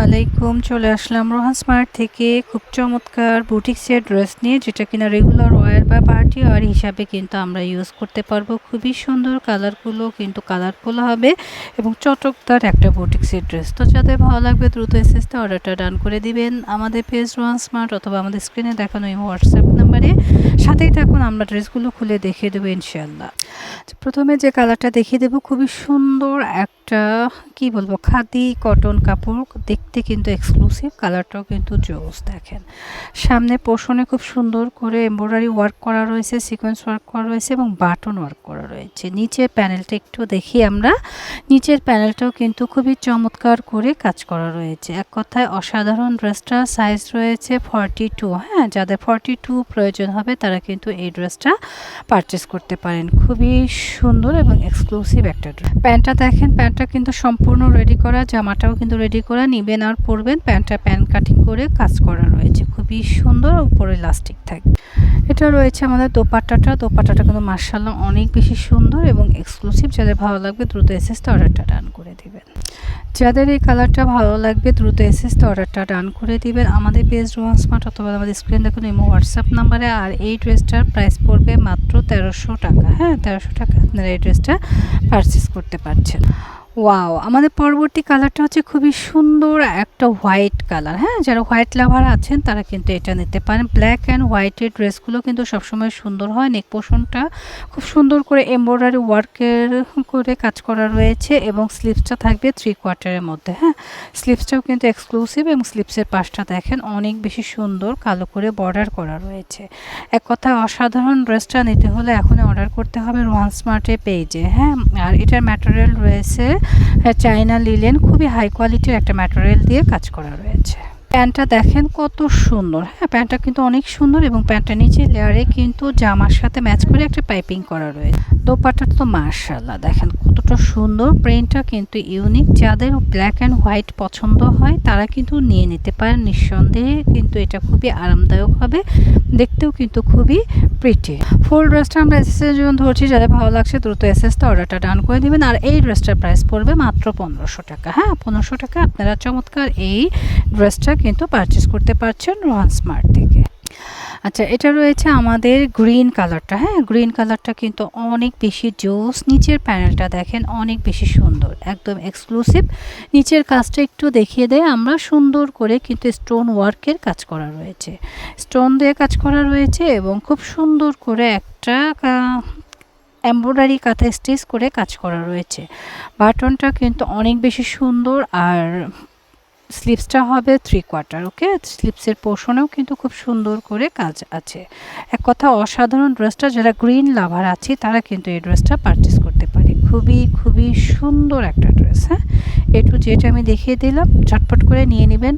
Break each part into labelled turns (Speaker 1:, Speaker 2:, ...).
Speaker 1: আলাইকুম, চলে আসলাম রোহান স্মার্ট থেকে। খুব চমৎকার বুটিক্সের ড্রেস নিয়ে, যেটা কিনা রেগুলার ওয়ার বা পার্টি ওয়ার হিসাবে কিন্তু আমরা ইউজ করতে পারব। খুবই সুন্দর কালারগুলো কিন্তু কালারফুল হবে এবং চটকদার একটা বুটিক্সের ড্রেস তো যাদের ভালো লাগবে দ্রুত এসএসতে অর্ডারটা ডান করে দিবেন। আমাদের পেজ রোহান স্মার্ট অথবা আমাদের স্ক্রিনে দেখানো এই হোয়াটসঅ্যাপ নাম্বারে সাথেই থাকুন, আমরা ড্রেসগুলো খুলে দেখিয়ে দেবো ইনশাল্লাহ প্রথমে যে কালারটা দেখিয়ে দেবো, খুবই সুন্দর একটা, কি বলব, খাদি কটন কাপড়। দেখতে কিন্তু এক্সক্লুসিভ কালারটাও কিন্তু জোস দেখেন। সামনে পোষণে খুব সুন্দর করে এমব্রয়ডারি ওয়ার্ক করা রয়েছে সিকোয়েন্স ওয়ার্ক করা রয়েছে এবং বাটন ওয়ার্ক করা রয়েছে। নিচের প্যানেলটা একটু দেখি আমরা। নিচের প্যানেলটাও কিন্তু খুবই চমৎকার করে কাজ করা রয়েছে। এক কথায় অসাধারণ ড্রেসটা সাইজ রয়েছে ফর্টি টু হ্যাঁ যাদের ফর্টি টু প্রয়োজন হবে তারা কিন্তু এই ড্রেসটা পারচেস করতে পারেন। খুবই সুন্দর এবং এক্সক্লুসিভ একটা ড্রেস প্যান্টটা দেখেন, প্যান্টটা কিন্তু সম্পূর্ণ রেডি করা, জামাটাও কিন্তু রেডি করা নিবেন আর পরবেন, প্যান্টটা প্যান্ট কাটিং করে কাজ করা রয়েছে। খুবই সুন্দর উপরে লাস্টিক থাকবে এটা রয়েছে আমাদের দোপাট্টাটা। দোপাট্টাটা কিন্তু মার্শাল্লাহ অনেক বেশি সুন্দর এবং এক্সক্লুসিভ যাদের ভালো লাগবে দ্রুত এসএসতে অর্ডারটা ডান করে দিবেন। যাদের এই কালারটা ভালো লাগবে দ্রুত এসএসতে অর্ডারটা ডান করে দিবেন। আমাদের পেজ রোহান স্মার্ট অথবা আমাদের স্ক্রিন দেখুন ইমো হোয়াটসঅ্যাপ নাম্বারে আর এই ড্রেসটার প্রাইস পড়বে মাত্র তেরোশো টাকা। হ্যাঁ তেরোশো টাকা। আপনারা এই ড্রেসটা পারচেস করতে পারছেন। ওয়াও আমাদের পরবর্তী কালারটা হচ্ছে খুবই সুন্দর একটা হোয়াইট কালার হ্যাঁ? যারা হোয়াইট লাভার আছেন, তারা কিন্তু এটা নিতে পারেন। ব্ল্যাক অ্যান্ড হোয়াইটের ড্রেসগুলো কিন্তু সবসময় সুন্দর হয়। নেক পোষণটা খুব সুন্দর করে এমব্রয়ডারি ওয়ার্কের করে কাজ করা রয়েছে এবং স্লিপসটা থাকবে থ্রি কোয়ার্টারের মধ্যে হ্যাঁ? স্লিপসটাও কিন্তু এক্সক্লুসিভ এবং স্লিপসের পাশটা দেখেন অনেক বেশি সুন্দর কালো করে বর্ডার করা রয়েছে। এক কথায় অসাধারণ ড্রেসটা নিতে হলে এখন অর্ডার করতে হবে রোহান স্মার্টের পেজে হ্যাঁ? আর এটার ম্যাটেরিয়াল রয়েছে চাইনা লিলেন খুবই হাই কোয়ালিটির একটা ম্যাটেরিয়াল দিয়ে কাজ করা রয়েছে। প্যান্টটা দেখেন কত সুন্দর। হ্যাঁ প্যান্টটা কিন্তু অনেক সুন্দর এবং প্যান্টটা নিচে লেয়ারে কিন্তু জামার সাথে ম্যাচ করে একটা পাইপিং করা রয়েছে। দোপাট্টাটা তো মার্শাল্লাহ দেখেন কতটা সুন্দর। প্রিন্টটা কিন্তু ইউনিক যাদের ব্ল্যাক অ্যান্ড হোয়াইট পছন্দ হয়, তারা কিন্তু নিয়ে নিতে পারেন নিঃসন্দেহে কিন্তু এটা খুবই আরামদায়ক হবে। দেখতেও কিন্তু খুবই প্রিটি ফুল ড্রেসটা আমরা এসএসের জন্য ধরছি, যাদের ভালো লাগছে দ্রুত এসএসটা অর্ডারটা ডান করে দেবেন। আর এই ড্রেসটার প্রাইস পড়বে মাত্র পনেরোশো টাকা। হ্যাঁ পনেরোশো টাকা। আপনারা চমৎকার এই ড্রেসটা কিন্তু পারচেস করতে পারছেন রোহান স্মার্ট থেকে। আচ্ছা এটা রয়েছে আমাদের গ্রিন কালারটা হ্যাঁ গ্রিন কালারটা কিন্তু অনেক বেশি জোস। নিচের প্যানেলটা দেখেন, অনেক বেশি সুন্দর, একদম এক্সক্লুসিভ নিচের কাজটা একটু দেখিয়ে দেয়। আমরা সুন্দর করে কিন্তু স্টোন ওয়ার্কের কাজ করা রয়েছে। স্টোন দিয়ে কাজ করা রয়েছে এবং খুব সুন্দর করে একটা এমব্রয়ডারি কাঁথা স্টিচ করে কাজ করা রয়েছে। বাটনটা কিন্তু অনেক বেশি সুন্দর আর স্লিপসটা হবে থ্রি কোয়ার্টার ওকে স্লিপসের পোষণেও কিন্তু খুব সুন্দর করে কাজ আছে। এক কথা, অসাধারণ ড্রেসটা যারা গ্রিন লাভার আছে, তারা কিন্তু এই ড্রেসটা পারচেস করতে পারে। খুবই খুবই সুন্দর একটা ড্রেস হ্যাঁ? এটু যেটা আমি দেখিয়ে দিলাম। চটপট করে নিয়ে নেবেন।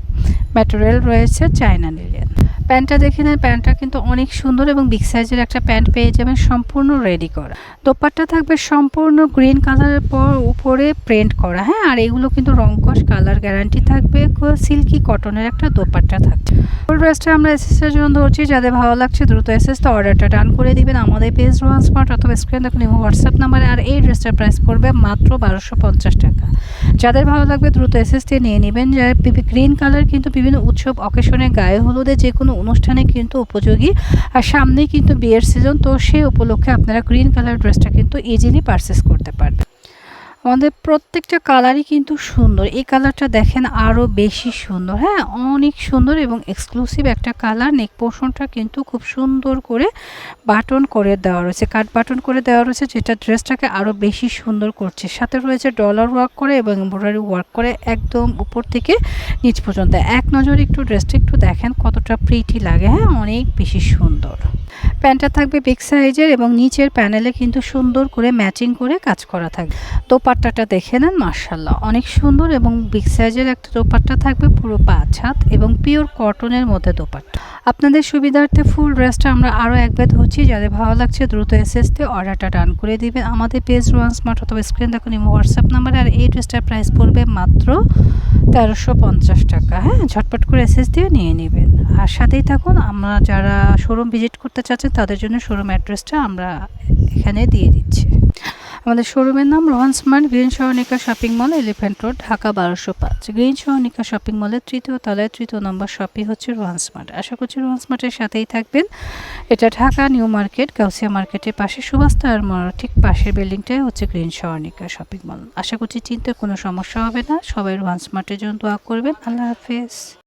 Speaker 1: ম্যাটেরিয়াল রয়েছে চায়না নিলেন প্যান্টটা দেখে নেন। প্যান্টটা কিন্তু অনেক সুন্দর এবং বিগ সাইজের একটা প্যান্ট পেয়ে যাবেন সম্পূর্ণ রেডি করা। দোপাট্টা থাকবে সম্পূর্ণ গ্রিন কালারের পর উপরে প্রিন্ট করা হ্যাঁ? আর এগুলো কিন্তু রংকশ কালার গ্যারান্টি থাকবে। সিল্কি কটনের একটা দোপাট্টা থাকবে ফুল ড্রেসটা আমরা এসএসের জন্য ধরছি। যাদের ভালো লাগছে দ্রুত এসএস তো অর্ডারটা ডান করে দিবেন। আমাদের পেজ রোহান স্মার্ট অথবা স্ক্রিন দেখুন হোয়াটসঅ্যাপ নাম্বারে আর এই ড্রেসটার প্রাইস পড়বে মাত্র বারোশো পঞ্চাশ টাকা। যাদের ভালো লাগবে দ্রুত এসএস দিয়ে নিয়ে নেবেন। যারা গ্রিন কালার কিন্তু বিভিন্ন উৎসব অকেশনে গায়ে হলুদে যে কোনো অনুষ্ঠানে কিন্তু উপযোগী। আর সামনেই কিন্তু বিয়ের সিজন তো সেই উপলক্ষে আপনারা গ্রিন কালার ড্রেসটা কিন্তু ইজিলি পারচেস করতে পারবেন। আমাদের প্রত্যেকটা কালারই কিন্তু সুন্দর। এই কালারটা দেখেন আরও বেশি সুন্দর। হ্যাঁ অনেক সুন্দর এবং এক্সক্লুসিভ একটা কালার নেক পোর্শনটা কিন্তু খুব সুন্দর করে বাটন করে দেওয়া রয়েছে। কাট বাটন করে দেওয়া রয়েছে, যেটা ড্রেসটাকে আরও বেশি সুন্দর করছে। সাথে রয়েছে ডলার ওয়ার্ক করে এবং এমব্রয়ডারি ওয়ার্ক করে একদম উপর থেকে নিচ পর্যন্ত। এক নজরে একটু ড্রেসটা একটু দেখেন কতটা প্রিটি লাগে। হ্যাঁ অনেক বেশি সুন্দর। প্যান্টটা থাকবে বিগ সাইজের এবং নিচের প্যানেলে কিন্তু সুন্দর করে ম্যাচিং করে কাজ করা থাকবে। দোপাট্টাটা দেখে নেন মার্শাল্লাহ অনেক সুন্দর এবং বিগ সাইজের একটা দোপাট্টা থাকবে পুরো পাঁচ হাত এবং পিওর কটনের মধ্যে দোপাট্টা। আপনাদের সুবিধার্থে ফুল ড্রেসটা আমরা আরও একবার ধরছি যাদের ভালো লাগছে দ্রুত এসএসতে অর্ডারটা ডান করে দিবেন। আমাদের পেজ রোয়ান স্মার্ট অথবা স্ক্রিন দেখুন হোয়াটসঅ্যাপ নাম্বারে, আর এই ড্রেসটার প্রাইস পড়বে মাত্র তেরোশো পঞ্চাশ টাকা। হ্যাঁ ঝটপট করে এসএস দিয়ে নিয়ে নেবেন। আর সাথেই থাকুন, আমরা যারা শোরুম ভিজিট করতে চাচ্ছেন, তাদের জন্য শোরুম অ্যাড্রেসটা আমরা এখানে দিয়ে দিচ্ছে। আমাদের শোরুমের নাম Rohan smart green সহনিকা shopping mall, Elephant Road, Dhaka বারোশো পাঁচ। গ্রিন সহনিকা শপিং মলের তৃতীয় তলায় তৃতীয় নম্বর শপই হচ্ছে রোহান স্মার্ট আশা করছি রোহান স্মার্টের সাথেই থাকবেন। এটা ঢাকা নিউ মার্কেট, গাউসিয়া মার্কেটের পাশে সুভাষ মোড়, ঠিক পাশের বিল্ডিংটাই হচ্ছে গ্রিন সহনিকা শপিং মল। আশা করছি চিনতে কোনো সমস্যা হবে না। সবাই রোহান স্মার্টের জন্য দোয়া করবেন। আল্লাহ হাফেজ।